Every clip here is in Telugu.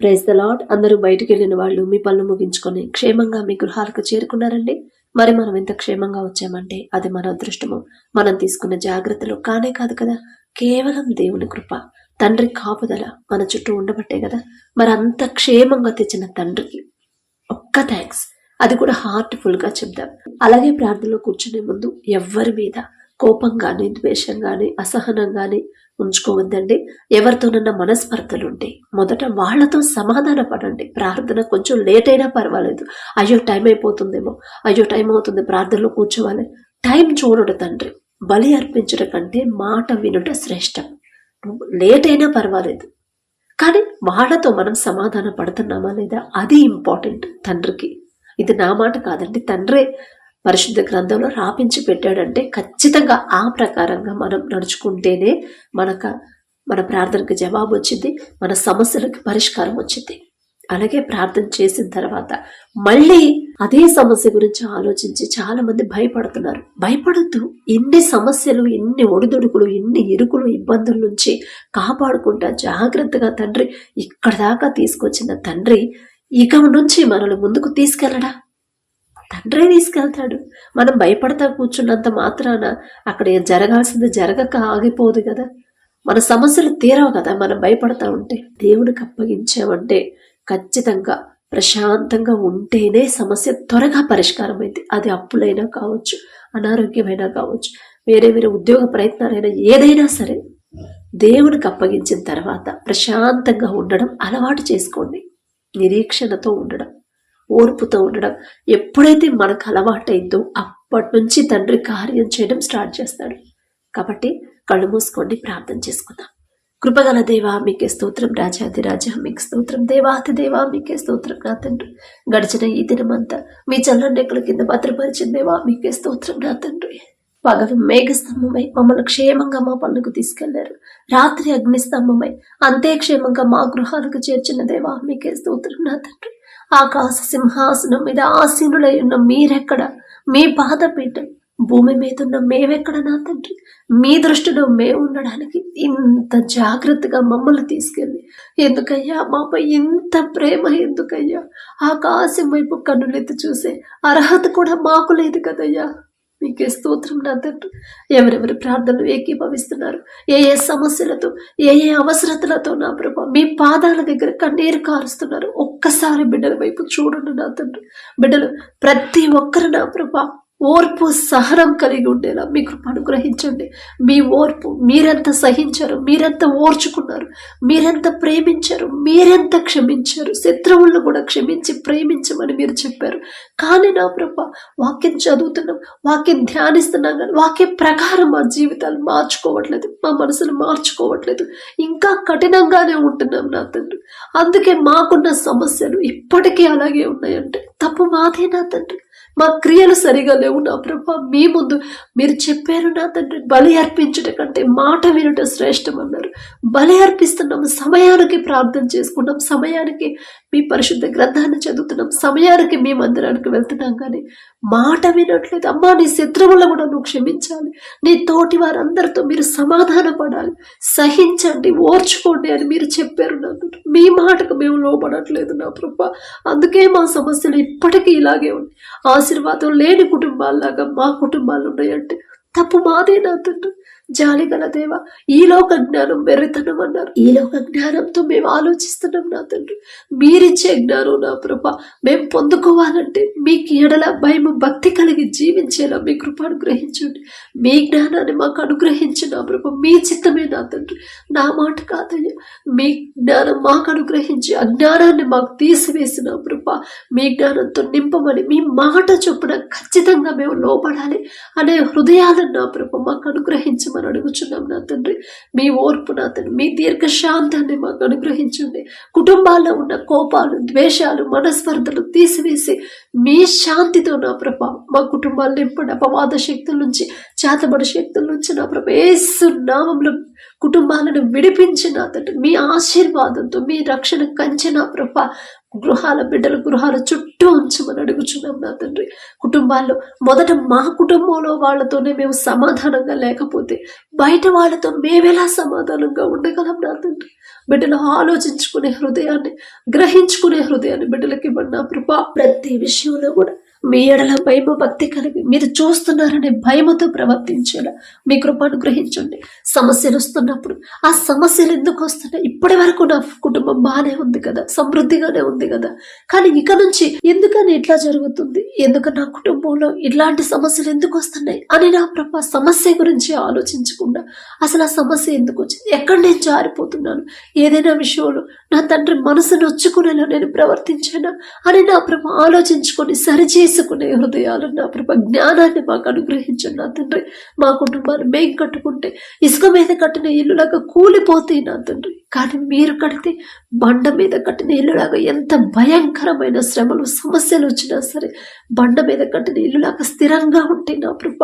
ప్రైజ్ ద లాడ్ అందరూ బయటికి వెళ్ళిన వాళ్ళు మీ పనులు ముగించుకొని క్షేమంగా మీ గృహాలకు చేరుకున్నారండి. మరి మనం ఎంత క్షేమంగా వచ్చామంటే అది మన అదృష్టము. మనం తీసుకున్న జాగ్రత్తలు కానే కాదు కదా. కేవలం దేవుని కృప తండ్రి కాపుదల మన చుట్టూ ఉండబట్టే కదా. మరి అంత క్షేమంగా తెచ్చిన తండ్రికి ఒక్క థ్యాంక్స్ అది కూడా హార్ట్ఫుల్గా చెప్దాం. అలాగే ప్రార్థనలో కూర్చునే ముందు ఎవ్వరి మీద కోపం కానీ ద్వేషం కానీ అసహనం కానీ ఉంచుకోవద్దండి. ఎవరితోనన్నా మనస్పర్ధలు మొదట వాళ్ళతో సమాధాన పడండి ప్రార్థన కొంచెం లేట్ అయినా పర్వాలేదు. అయ్యో టైం అయిపోతుందేమో అయ్యో టైం అవుతుంది ప్రార్థనలో కూర్చోవాలి. టైం చూడడు తండ్రి. బలి అర్పించడం కంటే మాట వినుట శ్రేష్టం. లేట్ అయినా పర్వాలేదు. కానీ వాళ్ళతో మనం సమాధాన పడుతున్నామా లేదా? అది ఇంపార్టెంట్ తండ్రికి. ఇది నా మాట కాదండి. తండ్రే పరిశుద్ధ గ్రంథంలో రాపించి పెట్టాడంటే ఖచ్చితంగా ఆ ప్రకారంగా మనం నడుచుకుంటేనే మనకు మన ప్రార్థనకు జవాబు వచ్చింది మన సమస్యలకు పరిష్కారం వచ్చింది. అలాగే ప్రార్థన చేసిన తర్వాత మళ్ళీ అదే సమస్య గురించి ఆలోచించి చాలా మంది భయపడుతున్నారు. భయపడద్దు. ఎన్ని సమస్యలు ఎన్ని ఒడిదుడుకులు ఎన్ని ఇరుకులు ఇబ్బందుల నుంచి కాపాడుకుంటా జాగ్రత్తగా తండ్రి ఇక్కడ దాకా తీసుకొచ్చిన తండ్రి ఇక నుంచి మనల్ని ముందుకు తీసుకెళ్ళడా? తండ్రే తీసుకెళ్తాడు. మనం భయపడతా కూర్చున్నంత మాత్రాన అక్కడ ఏం జరగాల్సింది జరగక ఆగిపోదు కదా. మన సమస్యలు తీరవు కదా మనం భయపడతా ఉంటే. దేవుడికి అప్పగించామంటే ఖచ్చితంగా ప్రశాంతంగా ఉంటేనే సమస్య త్వరగా పరిష్కారం అయింది అది అప్పులైనా కావచ్చు అనారోగ్యమైనా కావచ్చు వేరే వేరే ఉద్యోగ ప్రయత్నాలైనా ఏదైనా సరే. దేవునికి అప్పగించిన తర్వాత ప్రశాంతంగా ఉండడం అలవాటు చేసుకోండి. నిరీక్షణతో ఉండడం. ఓర్పుతో ఉండడం. ఎప్పుడైతే మనకు అలవాటైందో అప్పటి నుంచి తండ్రి కార్యం చేయడం స్టార్ట్ చేస్తాడు. కాబట్టి కళ్ళు మూసుకోండి ప్రార్థన చేసుకుందాం. కృపగల దేవా మీకే స్తోత్రం. రాజాది రాజా మీకు స్తోత్రం. దేవాతి దేవా మీకే స్తోత్రం నా తండ్రి. గడిచిన ఈ దినమంతా మీ చల్లనెక్కల కింద భద్రపరిచిన దేవా మీకే స్తోత్రం నా తండ్రి. పగలు మేఘస్తంభమై మమ్మల్ని క్షేమంగా మా పనులకు తీసుకెళ్ళారు. రాత్రి అగ్నిస్తంభమై అంతే క్షేమంగా మా గృహాలకు చేర్చిన దేవా మీకే స్తోత్రం నా తండ్రి. ఆకాశ సింహాసనం మీద ఆసీనులై ఉన్న మీరెక్కడ? మీ పాదపీఠం భూమి మీద ఉన్న మేమెక్కడ నా తండ్రి? మీ దృష్టిలో మేము ఉండడానికి ఇంత జాగ్రత్తగా మమ్మల్ని తీసుకెళ్ళి ఎందుకయ్యా? మాపై ఇంత ప్రేమ ఎందుకయ్యా? ఆకాశం వైపు కన్నులెత్తి చూసే అర్హత కూడా మాకు లేదు కదయ్యా. మీకే స్తోత్రం నా తండ్రి ఎవరెవరి ప్రార్థనలు ఏకీభవిస్తున్నారు? ఏ ఏ సమస్యలతో ఏ ఏ అవసరతలతో నా ప్రభా మీ పాదాల దగ్గర కన్నీరు కారుస్తున్నారు? ఒక్కసారి బిడ్డల వైపు చూడండి నా తండ్రి బిడ్డలు ప్రతి ఒక్కరు నా ప్రభా ఓర్పు సహనం కలిగి ఉండేలా మీ కృప అనుగ్రహించండి. మీ ఓర్పు మీరెంత సహించారు మీరెంత ఓర్చుకున్నారు మీరెంత ప్రేమించారు మీరెంత క్షమించారు శత్రువులను కూడా క్షమించి ప్రేమించమని మీరు చెప్పారు. కానీ నా ప్రభ వాక్యం చదువుతున్నాం వాక్యం ధ్యానిస్తున్నాం కానీ వాక్యం ప్రకారం మా జీవితాలు మార్చుకోవట్లేదు మా మనసును మార్చుకోవట్లేదు. ఇంకా కఠినంగానే ఉంటున్నాం నా తండ్రి. అందుకే మాకున్న సమస్యలు ఇప్పటికీ అలాగే ఉన్నాయంటే తప్పు మాదే నా తండ్రి. మా క్రియలు సరిగా లేవు నా ప్రభా. మీ ముందు మీరు చెప్పారు నా తండ్రి బలి అర్పించట కంటే మాట వినుట శ్రేష్టం అన్నారు బలి అర్పిస్తున్నాం సమయానికి ప్రార్థన చేసుకున్నాం సమయానికి మీ పరిశుద్ధ గ్రంథాన్ని చదువుతున్నాం. సమయానికి మీ మందిరానికి వెళ్తున్నాం. కానీ మాట వినట్లేదు. అమ్మా నీ శత్రువులను కూడా నువ్వు క్షమించాలి. నీ తోటి వారందరితో మీరు సమాధాన పడాలి. సహించండి ఓర్చుకోండి అని మీరు చెప్పారు నా మీ మాటకు మేము లోపడట్లేదు నా ప్రభ. అందుకే మా సమస్యలు ఇప్పటికీ ఇలాగే ఉంది ఆశీర్వాదం లేని కుటుంబాల్లాగా మా కుటుంబాలు ఉన్నాయంటే తప్పు మాదే నా తండ్రి జాలి దేవ ఈ లోక జ్ఞానం వెర్రితనం అన్నారు. ఈ లోక జ్ఞానంతో మేము ఆలోచిస్తున్నాం నా తండ్రి. మీరిచ్చే జ్ఞానం నా ప్రభ. మేము పొందుకోవాలంటే మీకు ఎడల భయం భక్తి కలిగి జీవించేలా మీ కృప అనుగ్రహించండి. మీ జ్ఞానాన్ని మాకు అనుగ్రహించి నా ప్రభ. మీ చిత్తమే నా తండ్రి. నా మాట కాదయ్యా. మీ జ్ఞానం మాకు అనుగ్రహించి అజ్ఞానాన్ని మాకు తీసివేసి నా ప్రభ. మీ జ్ఞానంతో నింపమని మీ మాట చొప్పున ఖచ్చితంగా మేము లోపడాలి అనే హృదయాలను నా ప్రభ మాకు అనుగ్రహించమని అడుగుచున్నాం నా తండ్రి. మీ ఓర్పు నా తండ్రి. మీ దీర్ఘశాంతాన్ని మాకు అనుగ్రహించండి. కుటుంబాల్లో ఉన్న కోపాలు ద్వేషాలు మనస్పర్ధలు తీసివేసి మీ శాంతితో నా ప్రభ మా కుటుంబాలు నింపండి. అపవాద శక్తుల నుంచి చేతబడి శక్తుల నుంచి నా ప్రభ ఏసు నామంలో కుటుంబాలను విడిపించిన నా తండ్రి. మీ ఆశీర్వాదంతో మీ రక్షణ కంచె ప్రభ గృహాల బిడ్డలు గృహాల చుట్టూ ఉంచమని అడుగుచున్నాం నా తండ్రి. కుటుంబాల్లో మొదట మా కుటుంబంలో వాళ్ళతోనే మేము సమాధానంగా లేకపోతే బయట వాళ్ళతో మేమెలా సమాధానంగా ఉండగలం నా తండ్రి? బిడ్డలు ఆలోచించుకునే హృదయాన్ని గ్రహించుకునే హృదయాన్ని బిడ్డలకి ఇవ్వండి నా ప్రతి విషయంలో కూడా మీ ఎడల భయము భక్తి కలిగి మీరు చూస్తున్నారనే భయముతో ప్రవర్తించేలా మీ కృపను గ్రహించండి సమస్యలు వస్తున్నప్పుడు ఆ సమస్యలు ఎందుకు వస్తున్నాయి? ఇప్పటి వరకు నా కుటుంబం బాగానే ఉంది కదా? సమృద్ధిగానే ఉంది కదా? కానీ ఇక నుంచి ఎందుకని ఇట్లా జరుగుతుంది? ఎందుకు నా కుటుంబంలో ఇట్లాంటి సమస్యలు ఎందుకు వస్తున్నాయి? అని నా ప్రభా సమస్య గురించి ఆలోచించకుండా అసలు ఆ సమస్య ఎందుకు వచ్చింది? ఎక్కడ నేను జారిపోతున్నాను? ఏదైనా విషయంలో నా తండ్రి మనసు నొచ్చుకునేలా నేను ప్రవర్తించానా? అని నా ప్రభ ఆలోచించుకొని తీసుకునే హృదయాలు నా ప్రభ జ్ఞానాన్ని మాకు అనుగ్రహించండి నా తండ్రి. మా కుటుంబాన్ని మేం కట్టుకుంటే ఇసుక మీద కట్టిన ఇల్లులాగా కూలిపోతాయి నా తండ్రి. కానీ మీరు కడితే బండ మీద కట్టిన ఇల్లులాగా ఎంత భయంకరమైన శ్రమలు సమస్యలు వచ్చినా సరే బండ మీద కట్టిన ఇల్లులాగా స్థిరంగా ఉంటే నా ప్రభ.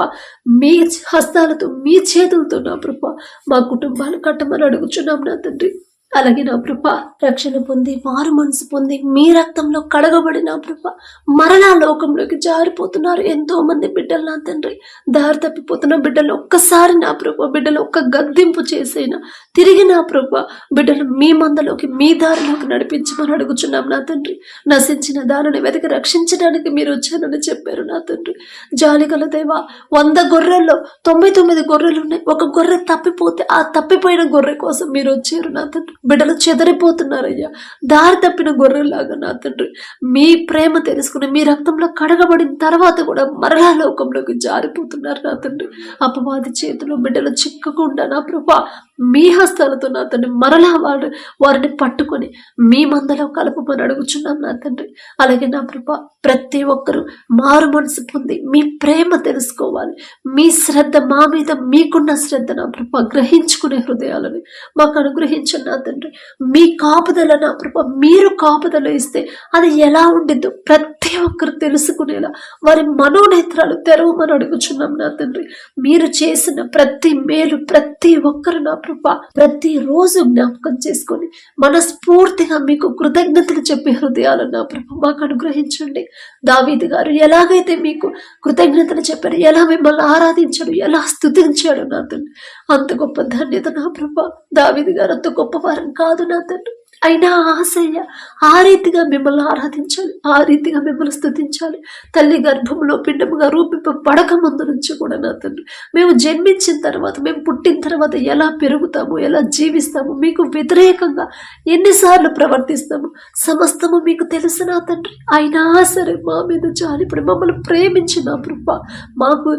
మీ హస్తాలతో మీ చేతులతో నా ప్రభ మా కుటుంబాలు కట్టమని అడుగుచున్నాం నా తండ్రి. అలాగే నా ప్రభ రక్షణ పొంది మారు మనసు పొంది మీ రక్తంలో కడగబడిన ప్రభ మరలా లోకంలోకి జారిపోతున్నారు. ఎంతో మంది బిడ్డలు నా తండ్రి దారి తప్పిపోతున్న బిడ్డలు ఒక్కసారి నా ప్రభ బిడ్డలు ఒక్క గద్దింపు చేసైనా తిరిగి నా ప్రభ బిడ్డలు మీ మందలోకి మీ దారిలోకి నడిపించమని అడుగుచున్నాం నా తండ్రి. నశించిన దారిని వెతికి రక్షించడానికి మీరు వచ్చానని చెప్పారు నా తండ్రి. జాలి గల దేవా వంద గొర్రెల్లో తొంభై తొమ్మిది గొర్రెలు ఉన్నాయి. ఒక గొర్రె తప్పిపోతే ఆ తప్పిపోయిన గొర్రె కోసం మీరు వచ్చారు నా తండ్రి. బిడ్డలు చెదరిపోతున్నారయ్యా దారి తప్పిన గొర్రెల్లాగా నా తండ్రి. మీ ప్రేమ తెలుసుకుని మీ రక్తంలో కడగబడిన తర్వాత కూడా మరలా లోకంలోకి జారిపోతున్నారు నా తండ్రి. అపవాది చేతిలో బిడ్డలు చిక్కకుండా నా ప్రభా మీ హస్తాలతో నా తండ్రి మరలా వాడు వారిని పట్టుకొని మీ మందలో కలుపుమని అడుగుచున్నాం నా తండ్రి. అలాగే నా ప్రభ ప్రతి ఒక్కరూ మారు మనసు పొంది మీ ప్రేమ తెలుసుకోవాలి. మీ శ్రద్ధ మా మీద మీకున్న శ్రద్ధ నా ప్రభ గ్రహించుకునే హృదయాలని మాకు అనుగ్రహించండి నా తండ్రి. మీ కాపుదల నా ప్రభ మీరు కాపుదల ఇస్తే అది ఎలా ఉండిద్దో ప్రతి ఒక్కరు తెలుసుకునేలా వారి మనోనేత్రాలు తెరవమని అడుగుచున్నాం నా తండ్రి. మీరు చేసిన ప్రతి మేలు ప్రతి ఒక్కరు నా కృప ప్రతి రోజు జ్ఞాపకం చేసుకొని మనస్ఫూర్తిగా మీకు కృతజ్ఞతలు చెప్పే హృదయాలు నా ప్రభ మాకు అనుగ్రహించండి. దావీదు గారు ఎలాగైతే మీకు కృతజ్ఞతలు చెప్పారు ఎలా మిమ్మల్ని ఆరాధించాడు ఎలా స్థుతించాడు నా తండ్రి అంత గొప్ప ధన్యత నా ప్రభ. దావీదు గారు అంత గొప్ప వారం కాదు నా తండ్రి అయినా ఆశయ్య ఆ రీతిగా మిమ్మల్ని ఆరాధించాలి ఆ రీతిగా మిమ్మల్ని స్థుతించాలి తల్లి గర్భంలో పిండముగా రూపింపబడక ముందు నుంచి కూడా నా తండ్రి మేము జన్మించిన తర్వాత మేము పుట్టిన తర్వాత ఎలా పెరుగుతాము ఎలా జీవిస్తాము మీకు వ్యతిరేకంగా ఎన్నిసార్లు ప్రవర్తిస్తాము సమస్తము మీకు తెలుసు నా తండ్రి. అయినా సరే మా మీద జాలిపడి మమ్మల్ని ప్రేమించిన కృప మాకు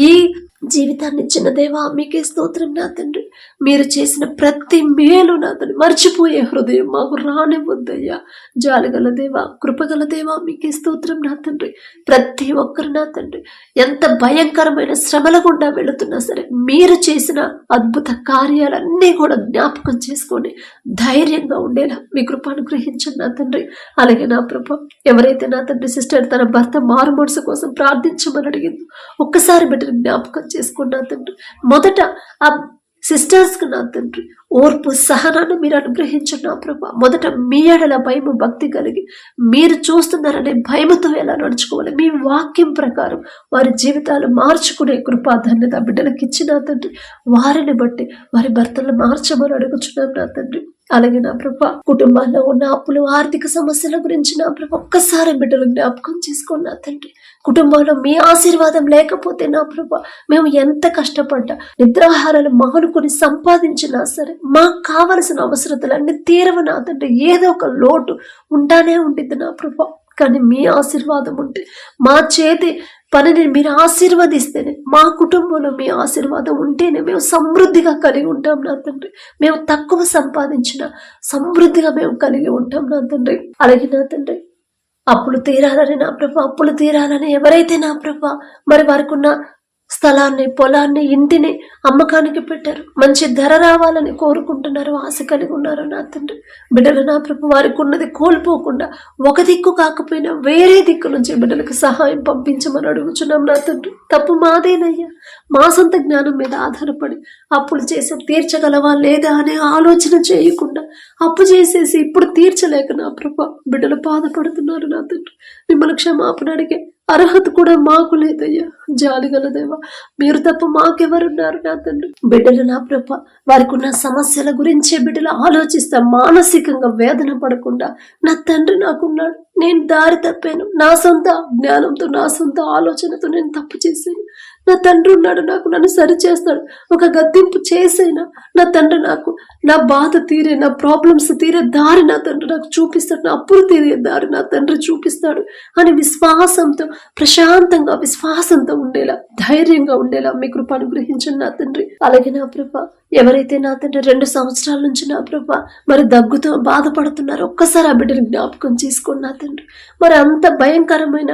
ఈ జీవితాన్ని ఇచ్చిన దేవా మీకే స్తోత్రం నా తండ్రి. మీరు చేసిన ప్రతి మేలు నా తండ్రి. మర్చిపోయే హృదయం మాకు రానివ్వద్దయ్యా. జాలగల దేవా కృపగల దేవా మీకే స్తోత్రం నా తండ్రి. ప్రతి ఒక్కరు నా తండ్రి. ఎంత భయంకరమైన శ్రమల గుండా వెళుతున్నా సరే మీరు చేసిన అద్భుత కార్యాలన్నీ కూడా జ్ఞాపకం చేసుకొని ధైర్యంగా ఉండేలా మీ కృప అనుగ్రహించండి నా తండ్రి. అలాగే నా ప్రభ ఎవరైతే నా తండ్రి సిస్టర్ తన భర్త మారు మనసు కోసం ప్రార్థించమని అడిగిందో ఒక్కసారి బిడ్డను జ్ఞాపకం చేసుకున్నా తండ్రి మొదట ఆ సిస్టర్స్కి నా తండ్రి. ఓర్పు సహనాన్ని మీరు అనుగ్రహించున్నా ప్రభా. మొదట మీ ఎడల భయము భక్తి కలిగి మీరు చూస్తున్నారనే భయముతో ఎలా నడుచుకోవాలి? మీ వాక్యం ప్రకారం వారి జీవితాలు మార్చుకునే కృపా ధన్యత బిడ్డలకు ఇచ్చిన తండ్రి. వారిని బట్టి వారి భర్తలు మార్చమని అడుగుచున్నాం నా తండ్రి. అలాగే నా ప్రభ కుటుంబాల్లో ఉన్న అప్పులు ఆర్థిక సమస్యల గురించి నా ప్రభ ఒక్కసారి బిడ్డలు జ్ఞాపకం చేసుకోండి నా తండ్రి. కుటుంబంలో మీ ఆశీర్వాదం లేకపోతే నా ప్రభ మేము ఎంత కష్టపడ్డా నిద్రాహారాలు మానుకొని సంపాదించినా సరే మాకు కావలసిన అవసరతలన్నీ తీరవ నా తండ్రి. ఏదో ఒక లోటు ఉంటానే ఉండిద్ది నా ప్రభా. కానీ మీ ఆశీర్వాదం ఉంటే మా చేతి పనిని మీరు ఆశీర్వదిస్తేనే మా కుటుంబంలో మీ ఆశీర్వాదం ఉంటేనే మేము సమృద్ధిగా కలిగి ఉంటాం నా తండ్రి. మేము తక్కువ సంపాదించిన సమృద్ధిగా మేము కలిగి ఉంటాం నా తండ్రి. అలాగే నా తండ్రి అప్పులు తీరాలని నా ప్రభ అప్పులు తీరాలని ఎవరైతే నా ప్రభ మరి వారికి ఉన్న స్థలాన్ని పొలాన్ని ఇంటిని అమ్మకానికి పెట్టారు. మంచి ధర రావాలని కోరుకుంటున్నారు ఆశ కలిగి ఉన్నారు నా తండ్రి. బిడ్డలు నా ప్రభు వారికి ఉన్నది కోల్పోకుండా ఒక దిక్కు కాకపోయినా వేరే దిక్కు నుంచి బిడ్డలకు సహాయం పంపించమని అడుగుచున్నాం నా తండ్రి. తప్పు మాదేనయ్యా. మా సొంత జ్ఞానం మీద ఆధారపడి అప్పులు చేసి తీర్చగలవా లేదా అనే ఆలోచన చేయకుండా అప్పు చేసేసి ఇప్పుడు తీర్చలేక నా ప్రభు బిడ్డలు బాధపడుతున్నారు నా తండ్రి. మిమ్మల్ని క్షమాపణ అడిగే అర్హత కూడా మాకు లేదయ్యా. జాలిగల దేవా మీరు తప్ప మాకెవరున్నారు నా తండ్రి? బిడ్డలు నా ప్రభ వారికి ఉన్న సమస్యల గురించే బిడ్డలు ఆలోచిస్తా మానసికంగా వేదన పడకుండా నా తండ్రి నాకున్నాడు. నేను దారి తప్పాను. నా సొంత జ్ఞానంతో నా సొంత ఆలోచనతో నేను తప్పు చేశాను. నా తండ్రి ఉన్నాడు నాకు నన్ను సరి చేస్తాడు ఒక గద్దింపు చేసైనా నా తండ్రి నాకు నా బాధ తీరే నా ప్రాబ్లమ్స్ తీరే దారి నా తండ్రి నాకు చూపిస్తాడు. నా అప్పులు తీరే దారి నా తండ్రి చూపిస్తాడు అని విశ్వాసంతో ప్రశాంతంగా విశ్వాసంతో ఉండేలా ధైర్యంగా ఉండేలా మీ కృప అనుగ్రహించండి నా తండ్రి. అలాగే నా ప్రభ ఎవరైతే నా తండ్రి రెండు సంవత్సరాల నుంచి నా ప్రభ మరి దగ్గుతో బాధపడుతున్నారో ఒక్కసారి ఆ బిడ్డని జ్ఞాపకం చేసుకోండి నా తండ్రి. మరి అంత భయంకరమైన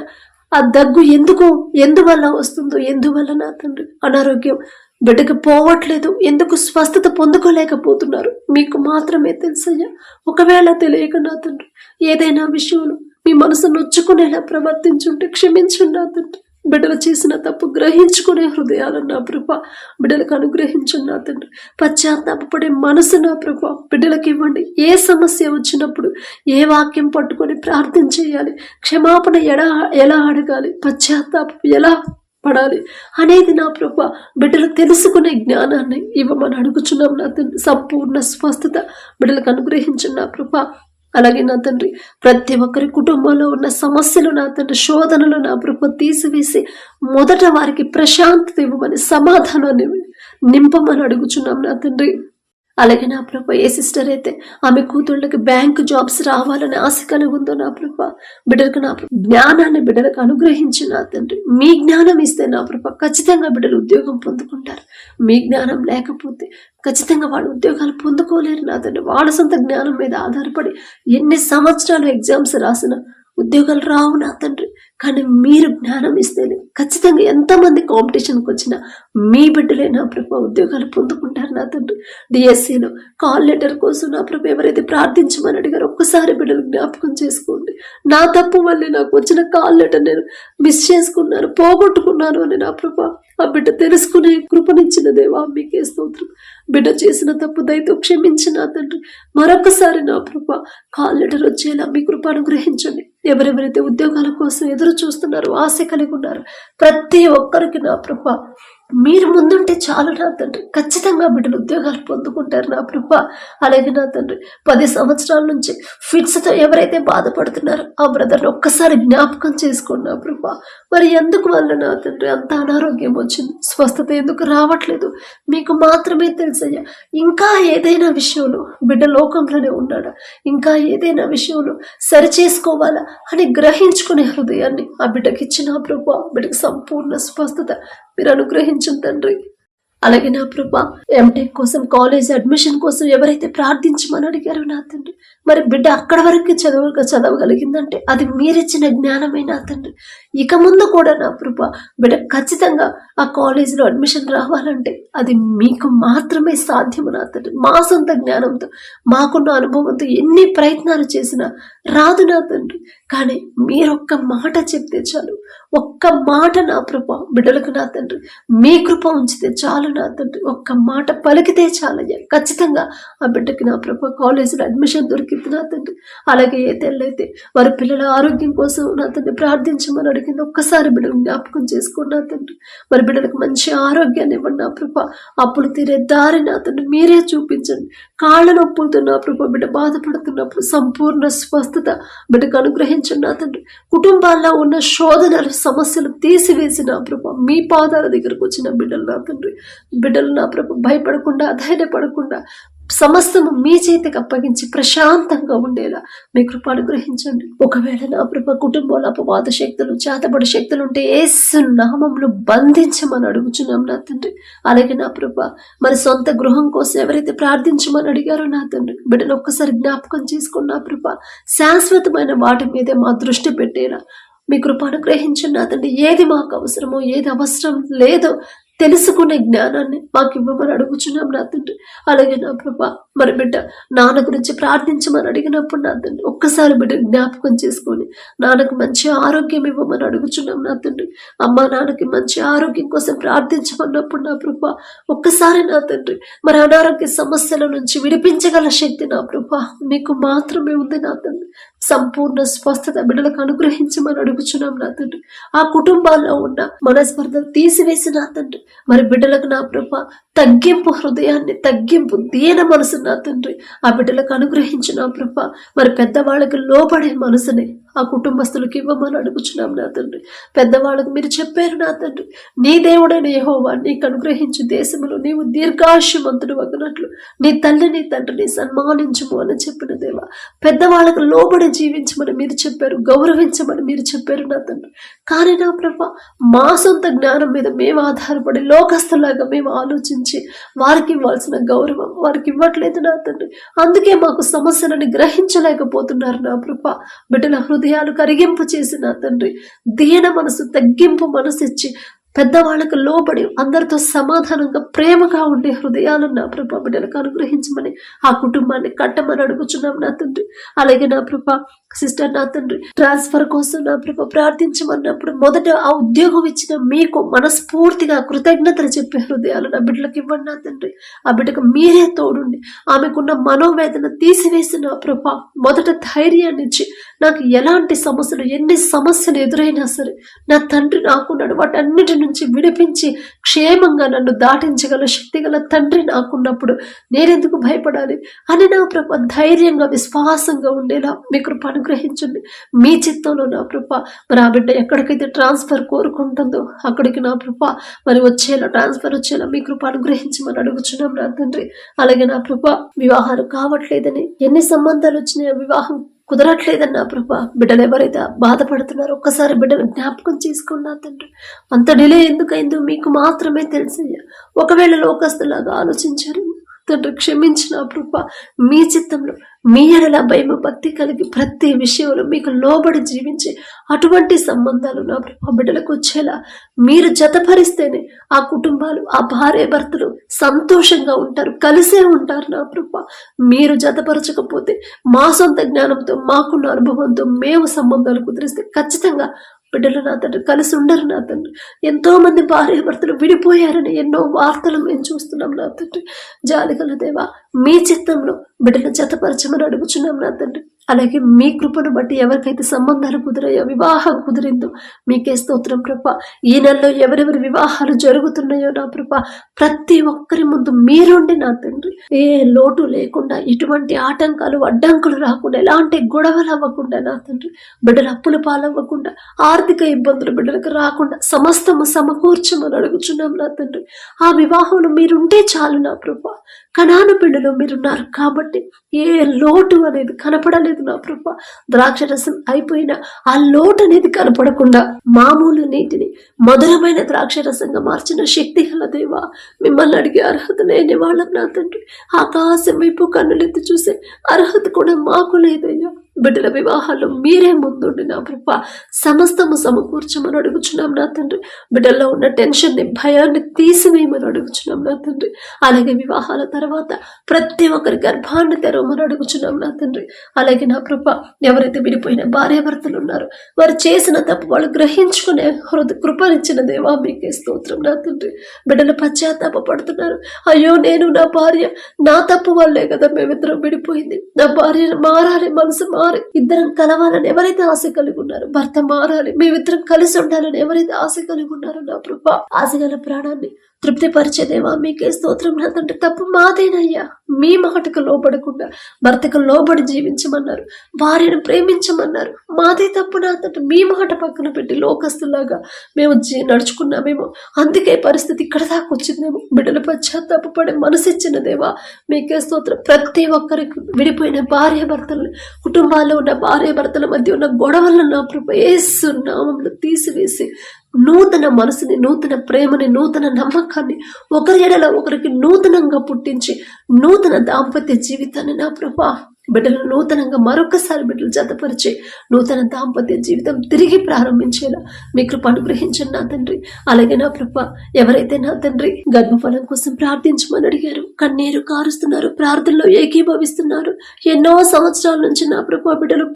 ఆ దగ్గు ఎందుకు? ఎందువల్ల వస్తుందో? ఎందువల్ల నా తండ్రి? అనారోగ్యం బిడ్డకు పోవట్లేదు. ఎందుకు స్వస్థత పొందుకోలేకపోతున్నారు? మీకు మాత్రమే తెలుసయ్యా. ఒకవేళ తెలియక నా తండ్రి ఏదైనా విషయంలో మీ మనసు నొచ్చుకునేలా ప్రవర్తించుంటే క్షమించండి నా తండ్రి. బిడ్డలు చేసిన తప్పు గ్రహించుకునే హృదయాలు నా ప్రభ. బిడ్డలకు అనుగ్రహించండి నా తండ్రి. పశ్చాత్తాపడే మనసు నా ప్రభ. బిడ్డలకు ఇవ్వండి. ఏ సమస్య వచ్చినప్పుడు ఏ వాక్యం పట్టుకొని ప్రార్థన చేయాలి. క్షమాపణ ఎలా ఎలా అడగాలి? పశ్చాత్తాపం ఎలా పడాలి? అనేది నా ప్రభ. బిడ్డలు తెలుసుకునే జ్ఞానాన్ని ఇవ్వమని అడుగుచున్నాం నా తండ్రి. సంపూర్ణ స్వస్థత బిడ్డలకు అనుగ్రహించండి నా ప్రభ. అలాగే నా తండ్రి ప్రతి ఒక్కరి కుటుంబంలో ఉన్న సమస్యలు నా తండ్రి శోధనలు నా ప్రభు తీసివేసి మొదట వారికి ప్రశాంతత ఇవ్వమని సమాధానాన్ని నింపమని అడుగుచున్నాం నా తండ్రి. అలాగే నా ప్రభ ఏ సిస్టర్ అయితే ఆమె కూతుళ్ళకి బ్యాంక్ జాబ్స్ రావాలని ఆశ కలిగి ఉందో నా ప్రభ బిడ్డలకు నా జ్ఞానాన్ని బిడ్డలకు అనుగ్రహించి నా తండ్రి. మీ జ్ఞానం ఇస్తే నా ప్రభ ఖచ్చితంగా బిడ్డలు ఉద్యోగం పొందుకుంటారు. మీ జ్ఞానం లేకపోతే ఖచ్చితంగా వాళ్ళు ఉద్యోగాలు పొందుకోలేరు నా తండ్రి వాళ్ళ సొంత జ్ఞానం మీద ఆధారపడి ఎన్ని సంవత్సరాలు ఎగ్జామ్స్ రాసిన ఉద్యోగాలు రావు నా తండ్రి కానీ మీరు జ్ఞానం ఇస్తేనే ఖచ్చితంగా ఎంతమంది కాంపిటీషన్కి వచ్చినా మీ బిడ్డలే నా ప్రభు ఉద్యోగాలు పొందుకుంటారు నా తండ్రి డిఎస్సిలో కాల్ లెటర్ కోసం నా ప్రభు ఎవరైతే ప్రార్థించమని అడిగారో ఒక్కసారి బిడ్డలు జ్ఞాపకం చేసుకోండి. నా తప్పు వల్లే నాకు వచ్చిన కాల్ లెటర్ నేను మిస్ చేసుకున్నాను పోగొట్టుకున్నాను అని నా ప్రభు ఆ బిడ్డ తెలుసుకునే కృపనిచ్చిన దేవా మీకే స్తోత్రం. బిడ్డ చేసిన తప్పు దయతో క్షమించిన తండ్రి. మరొకసారి నా కృప కాల్ లెటర్ వచ్చేలా మీ కృప అనుగ్రహించండి. ఎవరెవరైతే ఉద్యోగాల కోసం ఎదురు చూస్తున్నారో ఆశ కలిగి ఉన్నారు ప్రతి ఒక్కరికి నా కృప మీరు ముందుంటే చాలు నా తండ్రి. ఖచ్చితంగా బిడ్డలు ఉద్యోగాలు పొందుకుంటారు నా కృప అలాగే నా తండ్రి. పది సంవత్సరాల నుంచి ఫిట్స్తో ఎవరైతే బాధపడుతున్నారో ఆ బ్రదర్ని ఒక్కసారి జ్ఞాపకం చేసుకోండి నా కృప మరి ఎందుకు వల్ల నా తండ్రి అంత అనారోగ్యం వచ్చింది? స్వస్థత ఎందుకు రావట్లేదు? మీకు మాత్రమే తెలుసయ్యా. ఇంకా ఏదైనా విషయంలో బిడ్డ లోకంలోనే ఉన్నాడా? ఇంకా ఏదైనా విషయంలో సరి చేసుకోవాలా అని గ్రహించుకునే హృదయాన్ని ఆ బిడ్డకి ఇచ్చిన ప్రభు. బిడ్డకి సంపూర్ణ స్వస్థత మీరు అనుగ్రహించండి తండ్రి. అలాగే నా ప్రభా ఎంటెక్ కోసం కాలేజ్ అడ్మిషన్ కోసం ఎవరైతే ప్రార్థించమని అడిగారో నా తండ్రి మరి బిడ్డ అక్కడ వరకు చదువు చదవగలిగిందంటే అది మీరిచ్చిన జ్ఞానమే నా తండ్రి? ఇక ముందు కూడా నా ప్రభా బిడ్డ ఖచ్చితంగా ఆ కాలేజీలో అడ్మిషన్ రావాలంటే అది మీకు మాత్రమే సాధ్యము నా తండ్రి. మా సొంత జ్ఞానంతో మాకున్న అనుభవంతో ఎన్ని ప్రయత్నాలు చేసినా రాదు నా తండ్రి. కానీ మీరొక్క మాట చెప్తే చాలు. ఒక్క మాట నా ప్రభా బిడ్డలకు నా తండ్రి. మీ కృప ఉంచితే చాలు నా తండ్రి. ఒక్క మాట పలికితే చాలయ్యా. ఖచ్చితంగా ఆ బిడ్డకి నా ప్రభా కాలేజీలో అడ్మిషన్ దొరికి దొరికింది నా తండ్రి అలాగే ఏ తెల్లైతే వారి పిల్లల ఆరోగ్యం కోసం నా తండ్రి ప్రార్థించమని అడిగింది. ఒక్కసారి బిడ్డలు జ్ఞాపకం చేసుకోండి నా తండ్రి మరి బిడ్డలకు మంచి ఆరోగ్యాన్ని ఇవ్వండి నా ప్రభ. అప్పులు తీరే దారి నా తండ్రి మీరే చూపించండి. కాళ్ళ నొప్పులతో నా ప్రభ బిడ్డ బాధపడుతున్నప్పుడు సంపూర్ణ స్వస్థత బిడ్డకు అనుగ్రహించండి నా తండ్రి కుటుంబాల్లో ఉన్న శోధనలు సమస్యలు తీసివేసి నా ప్రభ మీ పాదాల దగ్గరకు వచ్చిన బిడ్డలు నా తండ్రి బిడ్డలు నా ప్రభ భయపడకుండా ధైర్యపడకుండా సమస్తము మీ చేతికి అప్పగించి ప్రశాంతంగా ఉండేలా మీ కృప అనుగ్రహించండి. ఒకవేళ నా ప్రభ కుటుంబంలో అపవాద శక్తులు చేతబడి శక్తులు ఉంటే ఏసు నామంలో బంధించమని అడుగుచున్నాం నా తండ్రి. అలాగే నా ప్రభ మరి సొంత గృహం కోసం ఎవరైతే ప్రార్థించమని అడిగారో నా తండ్రి బిడ్డను ఒక్కసారి జ్ఞాపకం చేసుకున్న నా ప్రభ శాశ్వతమైన వాటి మీదే మా దృష్టి పెట్టేలా మీ కృప అనుగ్రహించండి నా తండ్రి. ఏది మాకు అవసరమో ఏది అవసరం లేదో తెలుసుకునే జ్ఞానాన్ని మాకు ఇవ్వమని అడుగుచున్నాం నా తండ్రి. అలాగే నా ప్రభా మరి బిడ్డ నాన్న గురించి ప్రార్థించమని అడిగినప్పుడు నా తండ్రి ఒక్కసారి బిడ్డ జ్ఞాపకం చేసుకొని నాన్నకు మంచి ఆరోగ్యం ఇవ్వమని అడుగుచున్నాం నా తండ్రి అమ్మ నాన్నకి మంచి ఆరోగ్యం కోసం ప్రార్థించమన్నప్పుడు నా ప్రభా ఒక్కసారి నా తండ్రి మరి అనారోగ్య సమస్యల నుంచి విడిపించగల శక్తి నా ప్రభా నీకు మాత్రమే ఉంది నా తండ్రి సంపూర్ణ స్వస్థత బిడ్డలకు అనుగ్రహించమని అడుగుచున్నాం నా తండ్రి ఆ కుటుంబాల్లో ఉన్న మనస్పర్ధలు తీసివేసి నా తండ్రి మరి బిడ్డలకు నా ప్రభ తగ్గింపు హృదయాన్ని తగ్గింపు దీన మనసు నా తండ్రి. ఆ బిడ్డలకు అనుగ్రహించిన ప్రభ. మరి పెద్దవాళ్ళకి లోపడే మనసుని ఆ కుటుంబస్తులకు ఇవ్వమని అడుగుచున్నాం నా తండ్రి. పెద్దవాళ్ళకు మీరు చెప్పారు నా తండ్రి. నీ దేవుడైన యహోవా నీకు అనుగ్రహించి దేశంలో నీవు దీర్ఘాయుష్యమంతుడు అగినట్లు. నీ తల్లి నీ తండ్రిని సన్మానించుము అని చెప్పిన దేవా. పెద్దవాళ్ళకు లోబడి జీవించమని మీరు చెప్పారు గౌరవించమని మీరు చెప్పారు నా తండ్రి. కానీ నా ప్రభ మా సొంత జ్ఞానం మీద మేము ఆధారపడి లోకస్తులాగా మేము ఆలోచించి వారికి ఇవ్వాల్సిన గౌరవం వారికి ఇవ్వట్లేదు నా తండ్రి. అందుకే మాకు సమస్యలను గ్రహించలేకపోతున్నారు నా ప్రభ. బిడ్డల హృదయాలు కరిగింపు చేసి నా తండ్రి. దీన మనసు తగ్గింపు మనసు ఇచ్చి పెద్దవాళ్ళకు లోబడి అందరితో సమాధానంగా ప్రేమగా ఉండే హృదయాలను నా ప్రభా బిడ్డలకు అనుగ్రహించమని ఆ కుటుంబాన్ని కట్టమని అడుగుచున్నాం నా తండ్రి. అలాగే నా ప్రభా సిస్టర్ నా తండ్రి ట్రాన్స్ఫర్ కోసం నా ప్రభా ప్రార్థించమన్నప్పుడు మొదట ఆ ఉద్యోగం ఇచ్చిన మీకు మనస్ఫూర్తిగా కృతజ్ఞతలు చెప్పే హృదయాలు నా బిడ్డలకు ఇవ్వండి నా తండ్రి. ఆ బిడ్డకు మీరే తోడుండి. ఆమెకున్న మనోవేదన తీసివేసి నా మొదట ధైర్యాన్ని ఇచ్చి నాకు ఎలాంటి సమస్యలు ఎన్ని సమస్యలు ఎదురైనా సరే నా తండ్రి నాకున్నాడు వాటన్నిటి నుంచి విడిపించి క్షేమంగా నన్ను దాటించగల శక్తి గల తండ్రి నాకున్నప్పుడు నేనెందుకు భయపడాలి? అని నా ప్రభ ధైర్యంగా విశ్వాసంగా ఉండేలా మీ కృప అనుగ్రహించండి. మీ చిత్తంలో నా కృప మరి ఆ బిడ్డ ఎక్కడికైతే ట్రాన్స్ఫర్ కోరుకుంటుందో అక్కడికి నా కృప మరి వచ్చేలా ట్రాన్స్ఫర్ వచ్చేలా మీ కృప అనుగ్రహించమని అడుగుచున్నాం నా తండ్రి. అలాగే నా కృప వివాహాలు కావట్లేదని ఎన్ని సంబంధాలు వచ్చినాయో వివాహం కుదరట్లేదన్నా ప్రభా. బిడ్డలు ఎవరైతే బాధపడుతున్నారో ఒక్కసారి బిడ్డను జ్ఞాపకం చేసుకున్నా తండ్రి. అంత డిలే ఎందుకైందో మీకు మాత్రమే తెలిసయ్యా. ఒకవేళ లోకస్తులాగా ఆలోచించారు తండ్రి క్షమించిన ప్రభా. మీ చిత్తంలో మీ ఎడల భయం భక్తి కలిగి ప్రతి విషయంలో మీకు లోబడి జీవించి అటువంటి సంబంధాలు నా ప్రభా బిడ్డలకు వచ్చేలా మీరు జతపరిస్తేనే ఆ కుటుంబాలు ఆ భార్య భర్తలు సంతోషంగా ఉంటారు కలిసే ఉంటారు నా ప్రభా. మీరు జతపరచకపోతే మా సొంత జ్ఞానంతో మాకున్న అనుభవంతో మేము సంబంధాలు కుదిరిస్తే ఖచ్చితంగా బిడ్డలు నా తండ్రి కలిసి ఉండరు నా తండ్రి. ఎంతో మంది భార్య భర్తలు విడిపోయారని ఎన్నో వార్తలు మేము చూస్తున్నాం నా తండ్రి. జాలిగల దేవా మీ చిత్తంలో బిడ్డలు జతపరచమని అడుగుచున్నాం నా తండ్రి. అలాగే మీ కృపను బట్టి ఎవరికైతే సంబంధాలు కుదిరాయో వివాహం కుదిరిందో మీకే స్తోత్రం కృప. ఈ నెలలో ఎవరెవరి వివాహాలు జరుగుతున్నాయో నా కృప. ప్రతి ఒక్కరి ముందు మీరుండి నా తండ్రి. ఏ లోటు లేకుండా ఎటువంటి ఆటంకాలు అడ్డంకులు రాకుండా ఎలాంటి గొడవలు అవ్వకుండా నా తండ్రి. బిడ్డలు అప్పుల పాలవ్వకుండా ఆర్థిక ఇబ్బందులు బిడ్డలకు రాకుండా సమస్తము సమకూర్చమని అడుగుచున్నాం నా తండ్రి. ఆ వివాహంలో మీరుంటే చాలు నా ప్రభా కణాను పిల్లలు మీరున్నారు కాబట్టి ఏ లోటు అనేది కనపడలేదు నా ప్రభా. ద్రాక్ష రసం అయిపోయిన ఆ లోటు అనేది కనపడకుండా మామూలు నీటిని మధురమైన ద్రాక్ష రసంగా మార్చిన శక్తి గల దేవా మిమ్మల్ని అడిగే అర్హత లేని వాళ్ళం నా తండ్రి. ఆకాశం వైపు కన్నులెత్తి చూసే అర్హత కూడా మాకు లేదయ్యా. బిడ్డల వివాహాల్లో మీరే ముందుండి నా ప్రభ. సమస్తము సమకూర్చమని అడుగుచున్నాం నా తండ్రి. బిడ్డల్లో ఉన్న టెన్షన్ని భయాన్ని తీసివేయమని అడుగుచున్నాం నా తండ్రి. అలాగే వివాహాల తర్వాత ప్రతి ఒక్కరి గర్భాన్ని తెరవమని అడుగుచున్నాం నా తండ్రి. అలాగే నా కృప ఎవరైతే విడిపోయిన భార్యాభర్తలు ఉన్నారో వారు చేసిన తప్పు వాళ్ళు గ్రహించుకునే హృదయ కృపనిచ్చిన దేవా మీకే స్తోత్రం నా తండ్రి. బిడ్డలు పశ్చాత్తాప పడుతున్నారు అయ్యో నేను నా భార్య నా తప్పు వల్లే కదా మేమిద్దరం విడిపోయింది. నా భార్య మారాలి మనసు మారి ఇద్దరం కలవాలని ఎవరైతే ఆశ కలిగి ఉన్నారో భర్త మారాలి మేమిద్దరం కలిసి ఉండాలని ఎవరైతే ఆశ కలిగి ఉన్నారో నా ప్రభా ఆశ గల ప్రాణాన్ని తృప్తిపరిచేదేవా మీకే స్తోత్రం. నా తప్పు మాదేనయ్యా. మీ మాటకు లోబడకుండా భర్తకు లోబడి జీవించమన్నారు భార్యను ప్రేమించమన్నారు. మాదే తప్పు నా మీ మాట పక్కన పెట్టి లోకస్తులాగా మేము నడుచుకున్నామేమో. అందుకే పరిస్థితి ఇక్కడ దాకా వచ్చిందేమో. బిడ్డల పశ్చాత్తాపడే మనసు ఇచ్చినదేవా మీకే స్తోత్రం. ప్రతి ఒక్కరికి విడిపోయిన భార్య భర్తలు కుటుంబాల్లో ఉన్న భార్య భర్తల మధ్య ఉన్న గొడవలను నా ప్రభు నామంలో తీసివేసి నూతన మనసుని నూతన ప్రేమని నూతన నమ్మకాన్ని ఒకరి ఎడల ఒకరికి నూతనంగా పుట్టించి నూతన దాంపత్య జీవితాన్ని నా ప్రభా బిడ్డలు నూతనంగా మరొకసారి బిడ్డలు జతపరిచి నూతన దాంపత్య జీవితం తిరిగి ప్రారంభించేలా మీ కృప అనుగ్రహించండి నా తండ్రి. అలాగే నా కృప ఎవరైతే నా తండ్రి గర్భఫలం కోసం ప్రార్థించమని అడిగారు కన్నీరు కారుస్తున్నారు ప్రార్థనలో ఏకీభవిస్తున్నారు ఎన్నో సంవత్సరాల నుంచి నా ప్రభా బిడ్డలు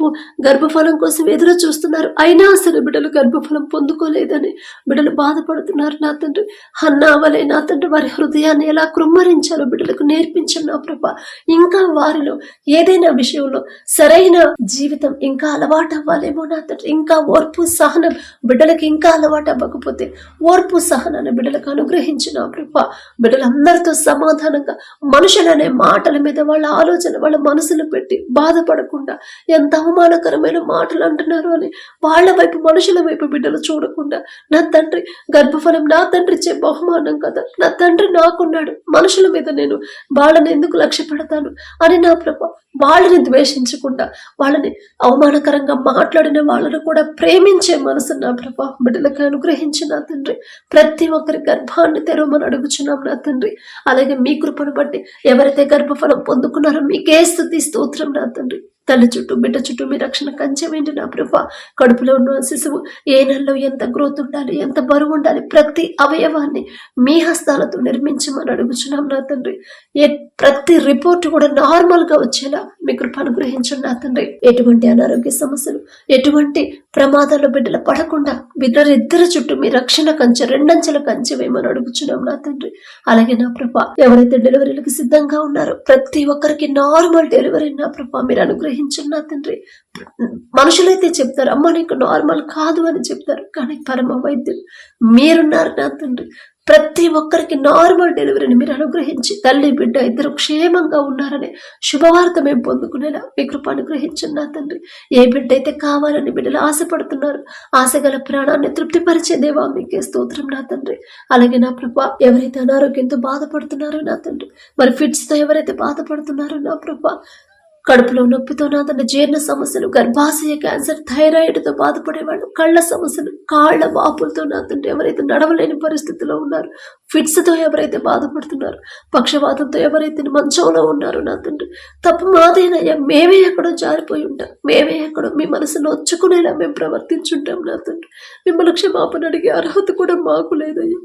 గర్భఫలం కోసం ఎదురు చూస్తున్నారు. అయినా సరే బిడ్డలు గర్భఫలం పొందుకోలేదని బిడ్డలు బాధపడుతున్నారు నా తండ్రి. అన్నావలే నా తండ్రి వారి హృదయాన్ని ఎలా కృమ్మరించాలో బిడ్డలకు నేర్పించండి నా ప్రభ. ఇంకా వారిలో ఏదైనా విషయంలో సరైన జీవితం ఇంకా అలవాటు అవ్వాలేమో నా తండ్రి. ఇంకా ఓర్పు సహనం బిడ్డలకు ఇంకా అలవాటు అవ్వకపోతే ఓర్పు సహనాన్ని బిడ్డలకు అనుగ్రహించిన కృప బిడ్డలందరితో సమాధానంగా మనుషులనే మాటల మీద వాళ్ళ ఆలోచన వాళ్ళ మనసులు పెట్టి బాధపడకుండా ఎంత అవమానకరమైన మాటలు అంటున్నారు అని వాళ్ళ వైపు మనుషుల వైపు బిడ్డలు చూడకుండా నా తండ్రి గర్భఫలం నా తండ్రి ఇచ్చే బహుమానం కదా నా తండ్రి నాకున్నాడు మనుషుల మీద నేను వాళ్ళని ఎందుకు లక్ష్య పెడతాను అని నా ప్రభ వాళ్ళని ద్వేషించకుండా వాళ్ళని అవమానకరంగా మాట్లాడిన వాళ్ళను కూడా ప్రేమించే మనసు నా ప్రభా. బిడ్డలకు అనుగ్రహించి నా తండ్రి. ప్రతి ఒక్కరి గర్భాన్ని తెరవమని అడుగుచున్నాం నా తండ్రి. అలాగే మీ కృపను బట్టి ఎవరైతే గర్భఫలం పొందుకున్నారో మీకే స్థుతి స్తోత్రం నా తండ్రి. తల్లి చుట్టూ బిడ్డ చుట్టూ మీ రక్షణ కంచెమేంటి నా ప్రభ. కడుపులో ఉన్న శిశువు ఏ నెలలో ఎంత గ్రోత్ ఉండాలి ఎంత బరువు ఉండాలి ప్రతి అవయవాన్ని మీ హస్తాలతో నిర్మించమని అడుగుచున్నాం నా తండ్రి. ఏ ప్రతి రిపోర్ట్ కూడా నార్మల్గా వచ్చేలా మీ కృప అనుగ్రహించండి నా తండ్రి. ఎటువంటి అనారోగ్య సమస్యలు ఎటువంటి ప్రమాదాలు బిడ్డలు పడకుండా బిడ్డలిద్దరి చుట్టూ మీ రక్షణ కంచె రెండంచెల కంచె వేయమని అడుగుచున్నాం నా తండ్రి. అలాగే నా ప్రభ ఎవరైతే డెలివరీలకు సిద్ధంగా ఉన్నారో ప్రతి ఒక్కరికి నార్మల్ డెలివరీ నా ప్రభ మీరు అనుగ్రహించండి నా తండ్రి. మనుషులైతే చెప్తారు అమ్మ నీకు నార్మల్ కాదు అని చెప్తారు కానీ పరమ వైద్యులు మీరున్నారు నా తండ్రి. ప్రతి ఒక్కరికి నార్మల్ డెలివరీని మీరు అనుగ్రహించి తల్లి బిడ్డ ఇద్దరు క్షేమంగా ఉన్నారనే శుభవార్త మేము పొందుకునేలా మీ కృప అనుగ్రహించండి నా తండ్రి. ఏ బిడ్డ అయితే కావాలని బిడ్డలు ఆశపడుతున్నారు ఆశగల ప్రాణాన్ని తృప్తిపరిచే దేవా మీకే స్తోత్రం నా తండ్రి. అలాగే నా ప్రభ ఎవరైతే అనారోగ్యంతో బాధపడుతున్నారో నా తండ్రి మరి ఫిట్స్తో ఎవరైతే బాధపడుతున్నారో నా ప్రభ కడుపులో నొప్పితో నా జీర్ణ సమస్యలు గర్భాశయ క్యాన్సర్ థైరాయిడ్తో బాధపడేవాళ్ళు కళ్ళ సమస్యలు కాళ్ళ వాపులతో నా ఎవరైతే నడవలేని పరిస్థితిలో ఉన్నారు ఫిట్స్తో ఎవరైతే బాధపడుతున్నారు పక్షవాతంతో ఎవరైతే మంచంలో ఉన్నారో నా తండ్రి తప్పు మాదేనయ్యా మేమే ఎక్కడో జారిపోయి ఉంటాం మేమే ఎక్కడో మీ మనసు నొచ్చుకునేలా మేము ప్రవర్తించుంటాం నా తండ్రి మిమ్మల్ని క్షమాపణ అడిగే అర్హత కూడా మాకు లేదయ్యా.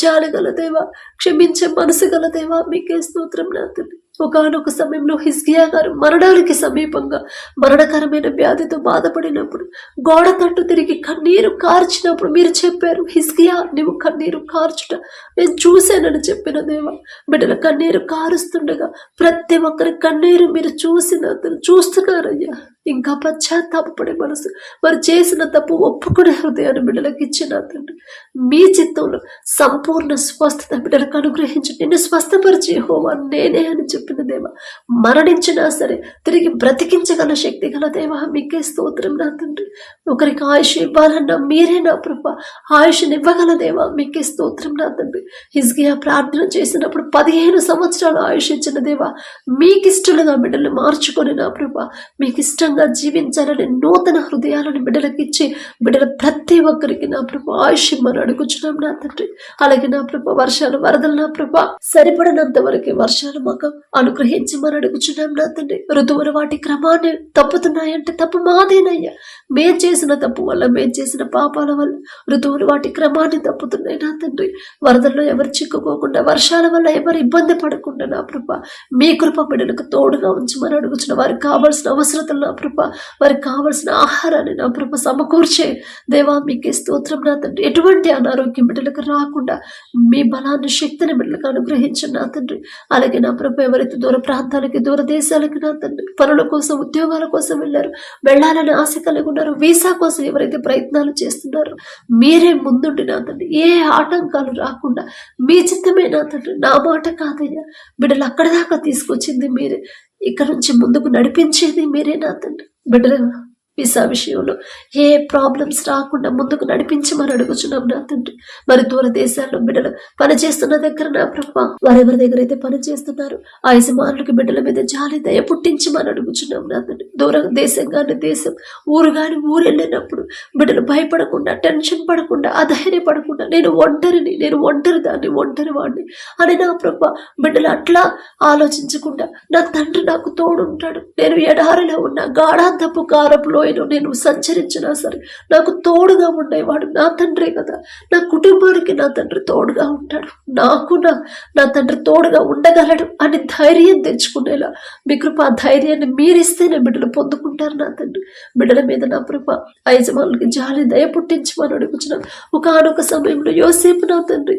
జాలి దేవా క్షమించే మనసు గల దేవా మీకే స్తోత్రం నా తండ్రి ఒకనొక సమయంలో హిస్కియా గారు మరణానికి సమీపంగా మరణకరమైన వ్యాధితో బాధపడినప్పుడు గోడ తట్టు తిరిగి కన్నీరు కార్చినప్పుడు మీరు చెప్పారు హిస్కియా నువ్వు కన్నీరు కార్చుట నేను చూశానని చెప్పిన దేవా బిడ్డల కన్నీరు కారుస్తుండగా ప్రతి ఒక్కరి కన్నీరు మీరు చూసిన చూస్తున్నారయ్యా. ఇంకా పశ్చాత్తాపడే మనసు. వారు చేసిన తప్పు ఒప్పుకునే హృదయాన్ని బిడ్డలకు ఇచ్చిన తండ్రి. మీ చిత్తంలో సంపూర్ణ స్వస్థత బిడ్డలకు అనుగ్రహించి. నిన్ను స్వస్థపరిచే హోమా నేనే అని చెప్పిన దేవ. మరణించినా సరే తిరిగి బ్రతికించగల శక్తి గల దేవ. మీకే స్తోత్రం నా తండ్రి. ఒకరికి ఆయుష్ ఇవ్వాలన్నా మీరే నా ప్రభ. ఆయుష్ని ఇవ్వగల దేవా. మీకే స్తోత్రం నా తండ్రి. హిజ్గియా ప్రార్థన చేసినప్పుడు పదిహేను సంవత్సరాలు ఆయుష్ ఇచ్చిన దేవా. మీకు ఇష్టలుగా బిడ్డలు మార్చుకొని నా ప్రభ. మీకు ఇష్టం ఇష్టంగా జీవించాలని నూతన హృదయాలను బిడ్డలకు ఇచ్చి బిడ్డల ప్రతి ఒక్కరికి నా ప్రభు ఆయుష్ ఇమ్మని అడుగుచున్నాం నా తండ్రి. అలాగే నా ప్రభ వర్షాలు వరదలు నా ప్రభ సరిపడినంత వరకు వర్షాలు మాకు అనుగ్రహించమని అడుగుచున్నాం నా తండ్రి. ఋతువులు వాటి క్రమాన్ని తప్పుతున్నాయంటే తప్పు మాదేనయ్యా. మేం చేసిన తప్పు వల్ల మేం చేసిన పాపాల వల్ల ఋతువులు వాటి క్రమాన్ని తప్పుతున్నాయి నా తండ్రి. వరదల్లో ఎవరు చిక్కుకోకుండా వర్షాల వల్ల ఎవరు ఇబ్బంది పడకుండా నా ప్రభ మీ కృప బిడ్డలకు తోడుగా ఉంచమని అడుగుచున్న వారికి కావాల్సిన అవసరతలు నా ప్రభ వారికి కావాల్సిన ఆహారాన్ని నా ప్రభ సమకూర్చే. దేవా మీకే స్తోత్రం నా తండ్రి. ఎటువంటి అనారోగ్యం బిడ్డలకు రాకుండా మీ బలాన్ని శక్తిని బిడ్డలకు అనుగ్రహించండి నా తండ్రి. అలాగే నా ప్రభ ఎవరైతే దూర ప్రాంతాలకి దూర దేశాలకి నా తండ్రి పనుల కోసం ఉద్యోగాల కోసం వెళ్ళారు వెళ్ళాలని ఆశ కలిగి ఉన్నారు వీసా కోసం ఎవరైతే ప్రయత్నాలు చేస్తున్నారో మీరే ముందుండి నా తండ్రి. ఏ ఆటంకాలు రాకుండా మీ చిత్తమే నా తండ్రి. నా మాట కాదయ్యా. బిడ్డలు అక్కడ దాకా తీసుకొచ్చింది మీరే. ఇక్కడ నుంచి ముందుకు నడిపించేది మీరే నా తండ్రి. బిడ్డలు వీసా విషయంలో ఏ ప్రాబ్లమ్స్ రాకుండా ముందుకు నడిపించమని అడుగుచున్నాం నా తండ్రి. మరి దూర దేశాల్లో బిడ్డలు పనిచేస్తున్న దగ్గర నా ప్రభా వారెవరి దగ్గర అయితే పని చేస్తున్నారు ఆ యజమానులకి బిడ్డల మీద జాలి దయ పుట్టించమని అడుగుచున్నాం నా తండ్రి. దూర దేశం కానీ దేశం ఊరు కానీ ఊరు వెళ్ళినప్పుడు బిడ్డలు భయపడకుండా టెన్షన్ పడకుండా అధైర్యపడకుండా నేను ఒంటరిని నేను ఒంటరి దాన్ని ఒంటరి వాడిని అని నా ప్రభ బిడ్డలు అట్లా ఆలోచించకుండా నా తండ్రి నాకు తోడుంటాడు. నేను ఎడారిలో ఉన్న గాఢాంతపు కారపులో లోయలో నేను సంచరించినా సరే నాకు తోడుగా ఉండేవాడు నా తండ్రే కదా. నా కుటుంబానికి నా తండ్రి తోడుగా ఉంటాడు. నాకు నా నా తండ్రి తోడుగా ఉండగలడు అని ధైర్యం తెచ్చుకునేలా. మీ కృప ఆ ధైర్యాన్ని మీరిస్తేనే బిడ్డలు పొందుకుంటారు నా తండ్రి. బిడ్డల మీద నా కృప ఆ యజమానులకి జాలి దయ పుట్టించమని అడుగుతున్నాం ఒకనొక సమయంలో యోసేపు నా తండ్రి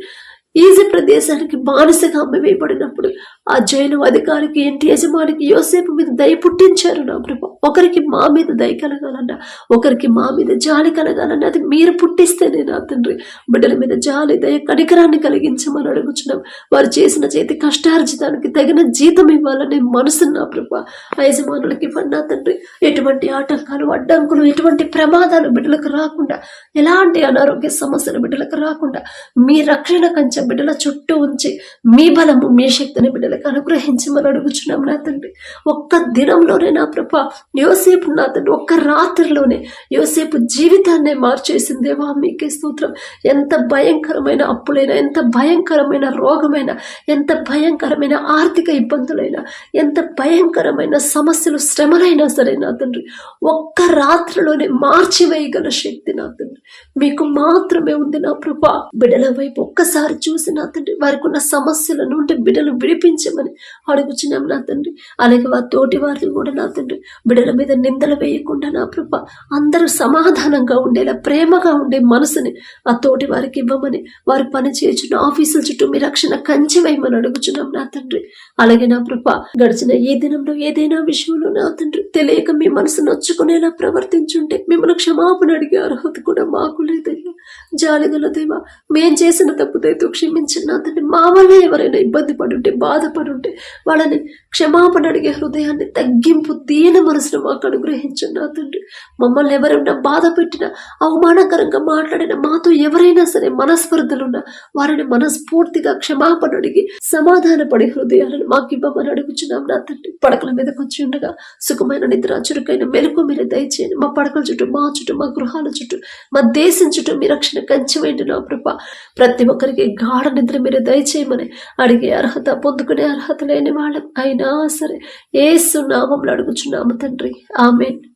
ఈజీ ప్రదేశానికి బానిసగా అమ్మవేయబడినప్పుడు ఆ జైలు అధికారికి ఇంటి యజమానికి యోసేపు మీద దయ పుట్టించారు నా ప్రభు. ఒకరికి మా మీద దయ కలగాలన్నా ఒకరికి మా మీద జాలి కలగాలన్నా అది మీరు పుట్టిస్తేనే నా తండ్రి. బిడ్డల మీద జాలి దయ కనికరాన్ని కలిగించమని అడుగుచున్నాం. వారు చేసిన చేతి కష్టార్జితానికి తగిన జీతం ఇవ్వాలనే మనసు నా ప్రభు. ఆ యజమానులకి ఇవ్వండి నా తండ్రి. ఎటువంటి ఆటంకాలు అడ్డంకులు ఎటువంటి ప్రమాదాలు బిడ్డలకు రాకుండా ఎలాంటి అనారోగ్య సమస్యలు బిడ్డలకు రాకుండా మీ రక్షణ కంచె బిడ్డల చుట్టూ ఉంచి మీ బలము మీ శక్తిని బిడ్డలకు అనుగ్రహించమని అడుగుచున్నాం నా తండ్రి. ఒక్క దినంలోనే నా ప్రభ యోసేపు నా తండ్రి ఒక్క రాత్రిలోనే యోసేపు జీవితాన్నే మార్చేసిందేవా మీకే స్తోత్రం. ఎంత భయంకరమైన అప్పులైనా ఎంత భయంకరమైన రోగమైనా ఎంత భయంకరమైన ఆర్థిక ఇబ్బందులైనా ఎంత భయంకరమైన సమస్యలు శ్రమలైనా సరే నా తండ్రి ఒక్క రాత్రిలోనే మార్చివేయగల శక్తి నా తండ్రి. మీకు మాత్రమే ఉంది నా ప్రభ. బిడ్డల వైపు ఒక్కసారి చూసి నా తండ్రి వారికి ఉన్న సమస్యల నుండి బిడ్డలు విడిపించమని అడుగుచున్నాం నా తండ్రి. అలాగే వారి తోటి వారిని కూడా నా తండ్రి. బిడ్డల మీద నిందలు వేయకుండా నా ప్రభ అందరూ సమాధానంగా ఉండేలా ప్రేమగా ఉండే మనసుని ఆ తోటి వారికి ఇవ్వమని వారు పని చేయుచున్న ఆఫీసుల చుట్టూ మీ రక్షణ కంచి వేయమని అడుగుచున్నాం నా తండ్రి. అలాగే నా ప్రభ గడిచిన ఏ దినంలో ఏదైనా విషయంలో నా తండ్రి తెలియక మీ మనసు నొచ్చుకునేలా ప్రవర్తించుంటే మిమ్మల్ని క్షమాపణ అడిగే అర్హత కూడా మాకు లేదయ్యా. జాలిగల దేవా మేం చేసిన తప్పు దయతో క్షమించిన నా తండ్రి. మా వల్ల ఎవరైనా ఇబ్బంది పడుంటే బాధపడుంటే వాళ్ళని క్షమాపణ అడిగే హృదయాన్ని తగ్గింపు దీన మనసును మాకు అనుగ్రహించండి నా తండ్రి. మమ్మల్ని ఎవరైనా బాధ పెట్టినా అవమానకరంగా మాట్లాడిన మాతో ఎవరైనా సరే మనస్పర్ధలున్నా వారిని మనస్ఫూర్తిగా క్షమాపణ అడిగి సమాధాన పడే హృదయాలను మాకు ఇవ్వమని అడుగుచున్నాం నా తండ్రి. పడకల మీదకి వచ్చి ఉండగా సుఖమైన నిద్ర చురుకైన మెలకు మీరు దయచేయండి. మా పడకల చుట్టూ మా చుట్టూ మా గృహాల చుట్టూ మా దేశం చుట్టూ మీ రక్షణ కంచివేయండి నా ప్రభ. ప్రతి ఒక్కరికి గాఢ నిద్ర మీరు దయచేయమని అడిగే అర్హత పొందుకునే అర్హత లేని వాళ్ళం అయిన సరే ఏసు నామంలో అడుగుచున్నాము తండ్రి. ఆమెన్.